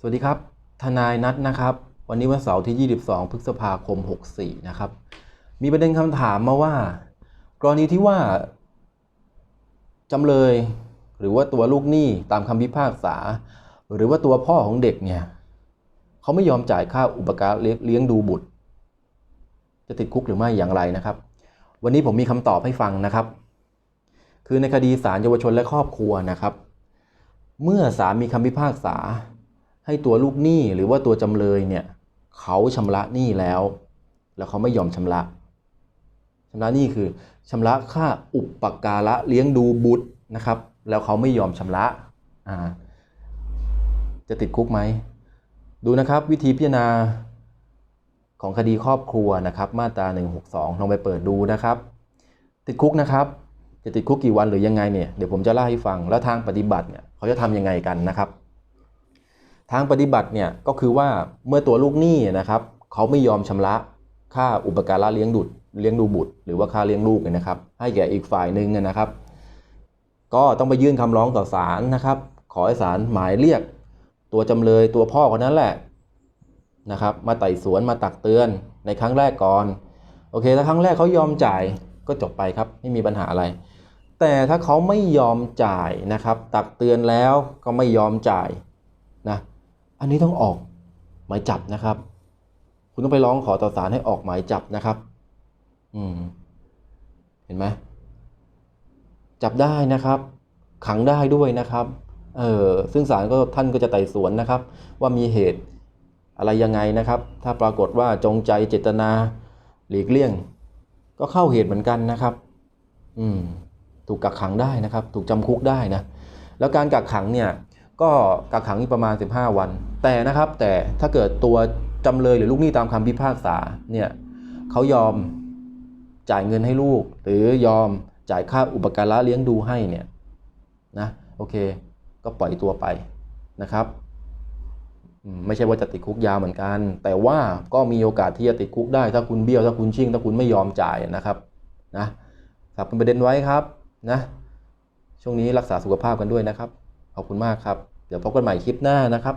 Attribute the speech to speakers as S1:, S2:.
S1: สวัสดีครับ ทนายนัดนะครับ วันนี้วันเสาร์ที่ 22 พฤษภาคม 64 นะครับ มีประเด็นคำถามมาว่า กรณีที่ว่าจำเลย หรือว่าตัวลูกหนี้ตามคำพิพากษา หรือว่าตัวพ่อของเด็กเนี่ยเขาไม่ยอมจ่ายค่าอุปการะเลี้ยงดูบุตร จะติดคุกหรือไม่อย่างไรนะครับ วันนี้ผมมีคำตอบให้ฟังนะครับ คือในคดีศาลเยาวชนและครอบครัวนะครับ เมื่อศาลมีคำพิพากษา ให้ตัวลูกหนี้หรือว่าตัวจำเลยเนี่ยเขาชำระหนี้แล้ว แล้วเขาไม่ยอมชำระชำระหนี้คือชำระค่าอุปการะเลี้ยงดูบุตรนะครับ แล้วเขาไม่ยอมชำระอ่าจะติดคุกไหม ดูนะครับวิธีพิจารณาของคดีครอบครัวนะครับ มาตรา 162 ลองไปเปิดดูนะครับ ติดคุกนะครับ จะติดคุกกี่วันหรือยังไงเนี่ยเดี๋ยวผมจะเล่าให้ฟังแล้วทางปฏิบัติเนี่ยเขาจะทำยังไงกันนะครับ ทางปฏิบัติเนี่ยก็คือว่าเมื่อตัวลูกหนี้นะครับเขาไม่ยอมชำระค่าอุปการะเลี้ยงดูเลี้ยงดูบุตร หรือว่าค่าเลี้ยงลูกเนี่ยนะครับ ให้แก่อีกฝ่ายหนึ่งนะครับ ก็ต้องไปยื่นคำร้องต่อศาลนะครับ ขอให้ศาลหมายเรียก ตัวจำเลยตัวพ่อคนนั้นแหละนะครับ มาไต่สวนมาตักเตือนในครั้งแรกก่อนโอเคถ้าครั้งแรกเขายอมจ่ายก็จบไปครับไม่มีปัญหาอะไร แต่ถ้าเขาไม่ยอมจ่ายนะครับ ตักเตือนแล้วก็ไม่ยอมจ่ายนะ อันนี้ต้องออกหมายจับนะครับ คุณต้องไปร้องขอต่อศาลให้ออกหมายจับนะครับ อืม เห็นไหมจับได้นะครับ ขังได้ด้วยนะครับ เออซึ่งศาลก็ท่านก็จะไต่สวนนะครับ ว่ามีเหตุอะไรยังไงนะครับ ถ้าปรากฏว่าจงใจเจตนาหลีกเลี่ยง ก็เข้าเหตุเหมือนกันนะครับ อืม ถูกกักขังได้นะครับ ถูกจำคุกได้นะ แล้วการกักขังเนี่ย ก็กักขังอีกประมาณ 15 วัน แต่นะครับแต่ถ้าเกิดตัวจำเลยหรือลูกหนี้ตามคำพิพากษาเนี่ยเขายอมจ่ายเงินให้ลูก หรือยอมจ่ายค่าอุปการะเลี้ยงดูให้เนี่ยนะโอเค ก็ปล่อยตัวไปนะครับไม่ใช่ว่าจะติดคุกยาวเหมือนกัน แต่ว่าก็มีโอกาสที่จะติดคุกได้ ถ้าคุณเบี้ยวถ้าคุณชิ่ง ถ้าคุณไม่ยอมจ่ายนะครับนะครับเป็นประเด็นไว้ครับนะช่วงนี้รักษาสุขภาพกันด้วยนะครับ ขอบคุณมากครับ เดี๋ยวพบกันใหม่คลิปหน้านะครับ